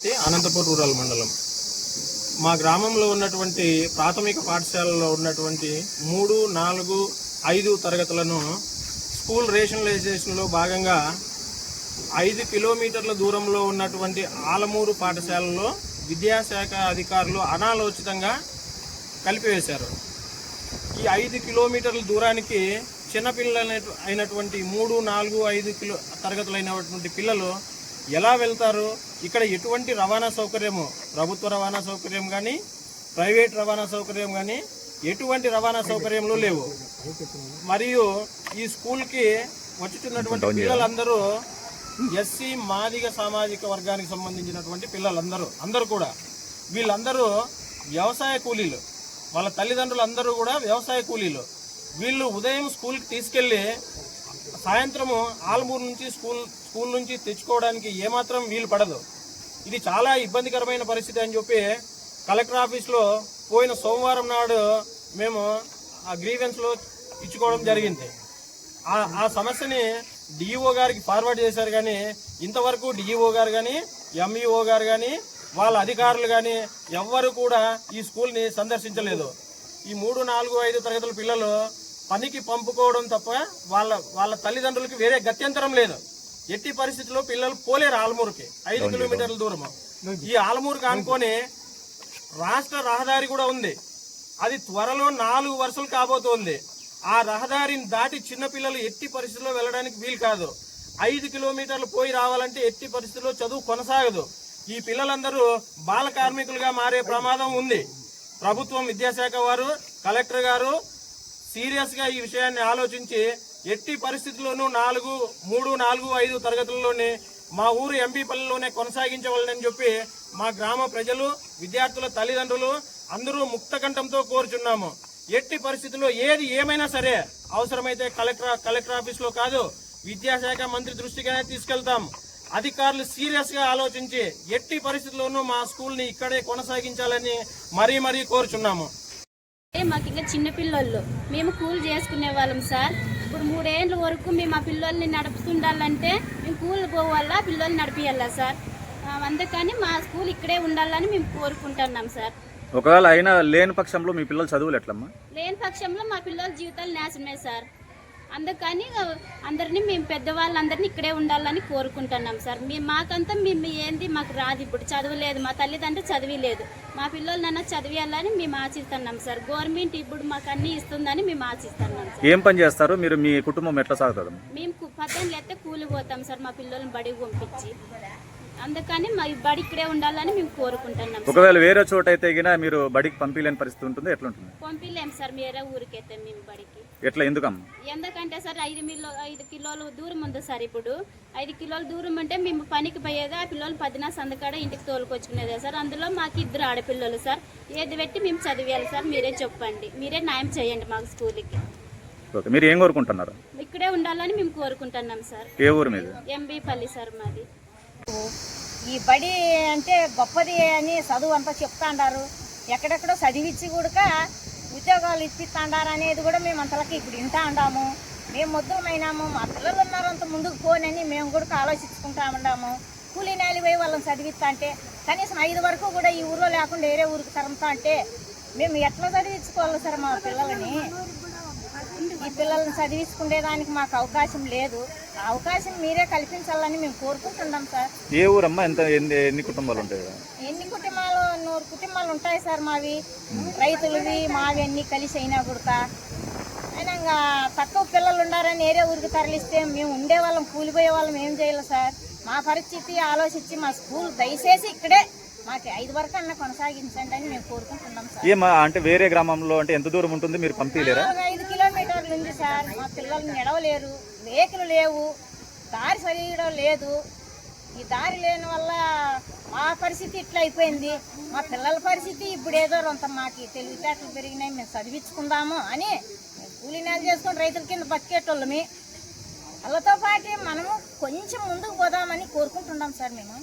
Anantapur rural మండలం. మా గ్రామంలో ఉన్నటువంటి ప్రాథమిక పాఠశాలలో ఉన్నటువంటి మూడు నాలుగు ఐదు తరగతులను స్కూల్ రేషనలైజేషన్లో భాగంగా ఐదు కిలోమీటర్ల దూరంలో ఉన్నటువంటి ఆలమూరు పాఠశాలలో విద్యాశాఖ అధికారులు అనాలోచితంగా కలిపివేశారు. ఈ ఐదు కిలోమీటర్ల దూరానికి చిన్నపిల్లలు అయినటువంటి మూడు నాలుగు ఐదు కిలో తరగతులైనటువంటి పిల్లలు ఎలా వెళ్తారు? ఇక్కడ ఎటువంటి రవాణా సౌకర్యము? ప్రభుత్వ రవాణా సౌకర్యం కానీ ప్రైవేట్ రవాణా సౌకర్యం కానీ ఎటువంటి రవాణా సౌకర్యంలు లేవు. మరియు ఈ స్కూల్కి వచ్చుతున్నటువంటి పిల్లలందరూ ఎస్సీ మాదిగ సామాజిక వర్గానికి సంబంధించినటువంటి పిల్లలందరూ అందరూ కూడా. వీళ్ళందరూ వ్యవసాయ కూలీలు. వాళ్ళ తల్లిదండ్రులు అందరూ కూడా వ్యవసాయ కూలీలు. వీళ్ళు ఉదయం స్కూల్కి తీసుకెళ్ళి సాయంత్రము ఆల్మూరు నుంచి స్కూల్ స్కూల్ నుంచి తెచ్చుకోవడానికి ఏమాత్రం వీలు పడదు. ఇది చాలా ఇబ్బందికరమైన పరిస్థితి అని చెప్పి కలెక్టర్ ఆఫీస్లో పోయిన సోమవారం నాడు మేము ఆ గ్రీవెన్స్లో ఇచ్చుకోవడం జరిగింది. ఆ ఆ సమస్యని డిఈఓ గారికి ఫార్వర్డ్ చేశారు కానీ ఇంతవరకు డిఈఓ గారు కానీ ఎంఈఓ గారు కానీ వాళ్ళ అధికారులు కానీ ఎవ్వరు కూడా ఈ స్కూల్ని సందర్శించలేదు. ఈ మూడు నాలుగు ఐదు తరగతుల పిల్లలు పనికి పంపుకోవడం తప్ప వాళ్ళ వాళ్ళ తల్లిదండ్రులకి వేరే గత్యంతరం లేదు. ఎట్టి పరిస్థితుల్లో పిల్లలు పోలేరు ఆలమూరుకి. ఐదు కిలోమీటర్ల దూరం ఈ ఆలమూరుకి ఆనుకొని రాష్ట్ర రహదారి కూడా ఉంది. అది త్వరలో నాలుగు వరుసలు కాబోతోంది. ఆ రహదారిని దాటి చిన్నపిల్లలు ఎట్టి పరిస్థితుల్లో వెళ్ళడానికి వీలు కాదు. ఐదు కిలోమీటర్లు పోయి రావాలంటే ఎట్టి పరిస్థితుల్లో చదువు కొనసాగదు. ఈ పిల్లలందరూ బాల కార్మికులుగా మారే ప్రమాదం ఉంది. ప్రభుత్వం విద్యాశాఖ వారు కలెక్టర్ గారు సీరియస్గా ఈ విషయాన్ని ఆలోచించి ఎట్టి పరిస్థితుల్లోనూ నాలుగు మూడు నాలుగు ఐదు తరగతుల్లోనే మా ఊరు ఎంపీపల్లిలోనే కొనసాగించవాలని చెప్పి మా గ్రామ ప్రజలు విద్యార్థుల తల్లిదండ్రులు అందరూ ముక్తకంఠంతో కోరుచున్నాము. ఎట్టి పరిస్థితుల్లో ఏది ఏమైనా సరే అవసరమైతే కలెక్టర్ కలెక్టర్ ఆఫీస్లో కాదు విద్యాశాఖ మంత్రి దృష్టిగానే తీసుకెళ్తాం. అధికారులు సీరియస్గా ఆలోచించి ఎట్టి పరిస్థితుల్లోనూ మా స్కూల్ని ఇక్కడే కొనసాగించాలని మరీ మరీ కోరుచున్నాము. మాకు ఇంకా చిన్నపిల్లలు మేము కూల్ చేసుకునే వాళ్ళం సార్. ఇప్పుడు మూడేళ్ళ వరకు మేము ఆ పిల్లోల్ని నడుపుతుండాలంటే మేము కూల్ పోవాలా పిల్లోల్ని నడిపియాలా సార్? అందుకని మా స్కూల్ ఇక్కడే ఉండాలని మేము కోరుకుంటున్నాం సార్. ఒకవేళ అయినా లేని పక్షంలో మీ పిల్లల చదువులు ఎట్లమ్మా? లేని పక్షంలో మా పిల్లల జీవితాలు నాశనమే సార్. అందుకని అందరినీ మేము పెద్దవాళ్ళందరినీ ఇక్కడే ఉండాలని కోరుకుంటున్నాం సార్. మేము మాకంతా మేము ఏంది మాకు రాదు ఇప్పుడు చదవలేదు మా తల్లిదండ్రులు చదివిలేదు మా పిల్లలనన్నా చదివేయాలని మేము ఆశిస్తున్నాం సార్. గవర్నమెంట్ ఇప్పుడు మాకు అన్ని ఇస్తుందని మేము ఆశిస్తున్నాం సార్. ఏం పని చేస్తారు? మీరు మీ కుటుంబం ఎట్లా సాగుతుంది? మేము పద్దెనిమిది ఎత్తే కూలి పోతాం సార్ మా పిల్లల్ని బడికి పంపించి. అందుకని మా బడి ఇక్కడే ఉండాలని మేము కోరుకుంటున్నాం. ఒకవేళ వేరే చోట అయితే గినా మీరు బడికి పంపించలేని పరిస్థితి ఉంటుంది? ఎట్లా ఉంటుంది పంపిలేం సార్ వేరే ఊరికైతే మేము బడికి. ఎట్లా? ఎందుకమ్మా? ఎందుకంటే సార్ ఐదు మిల్లో ఐదు కిలోలు దూరం ఉంది సార్ ఇప్పుడు. ఐదు కిలోల దూరం అంటే మేము పనికి పోయేది ఆ పిల్లలు పదినా సందకాడ ఇంటికి తోలుకొచ్చుకునేదే సార్. అందులో మాకు ఇద్దరు ఆడపిల్లలు సార్. ఏది పెట్టి మేము చదివేయాలి సార్ మీరే చెప్పండి. మీరే న్యాయం చేయండి మాకు స్కూల్కి. ఓకే మీరు ఏం కోరుకుంటున్నారు? ఇక్కడే ఉండాలని మేము కోరుకుంటున్నాం సార్. ఏ ఊరు మీద? ఎంబీ పల్లి సార్ మాది. ఈ బడి అంటే గొప్పది అని చదువు అంతా చెప్తాండారు. ఎక్కడెక్కడో చదివించి కూడా ఉద్యోగాలు ఇప్పిస్తాండారు అనేది కూడా మేము అంతలకి ఇప్పుడు వింటా ఉండాము మేము మొద్దుమైనాము మా పిల్లలు ఉన్నారు అంత ముందుకు పోనని మేము కూడా ఆలోచించుకుంటా ఉండాము. కూలీ నేలి పోయి వాళ్ళని చదివిస్తా అంటే కనీసం ఐదు వరకు కూడా ఈ ఊరిలో లేకుండా వేరే ఊరికి తరంతా అంటే మేము ఎట్లా చదివించుకోవాలి సార్ మా పిల్లలని? ఈ పిల్లల్ని చదివించుకునేదానికి మాకు అవకాశం లేదు. అవకాశం మీరే కల్పించాలని మేము కోరుకుంటున్నాం సార్. ఏ ఊరమ్మా? ఎంత ఎన్ని ఎన్ని కుటుంబాలు ఉంటాయి? ఎన్ని కుటుంబాలు? నూరు కుటుంబాలు ఉంటాయి సార్ మావి. రైతులవి మావి అన్ని కలిసి అయినా కూడా అయినా ఇంకా తక్కువ పిల్లలు ఉండారని వేరే ఊరికి తరలిస్తే మేము ఉండే వాళ్ళం కూలిపోయే వాళ్ళం ఏం చేయాలి సార్. మా పరిస్థితి ఆలోచించి మా స్కూల్ దయచేసి ఇక్కడే మాకు ఐదు వరకు అన్న కొనసాగించండి అని మేము కోరుకుంటున్నాం సార్. ఏమా అంటే వేరే గ్రామంలో అంటే ఎంత దూరం ఉంటుంది? మీరు పంపించలేరా? ఐదు కిలోమీటర్లు ఉంది సార్. మా పిల్లలు నడవలేరు వెహికల్ లేవు. దారి సరిగడం లేదు. ఈ దారి లేని వల్ల మా పరిస్థితి ఇట్లా అయిపోయింది. మా పిల్లల పరిస్థితి ఇప్పుడు ఏదో రొంత మాకు తెలివితేటలు పెరిగినాయి. మేము చదివించుకుందాము అని కూలీ నేల చేసుకొని రైతుల కింద బతికేటోళ్ళమి. వాళ్ళతో పాటు మనము కొంచెం ముందుకు పోదామని కోరుకుంటున్నాం సార్ మేము.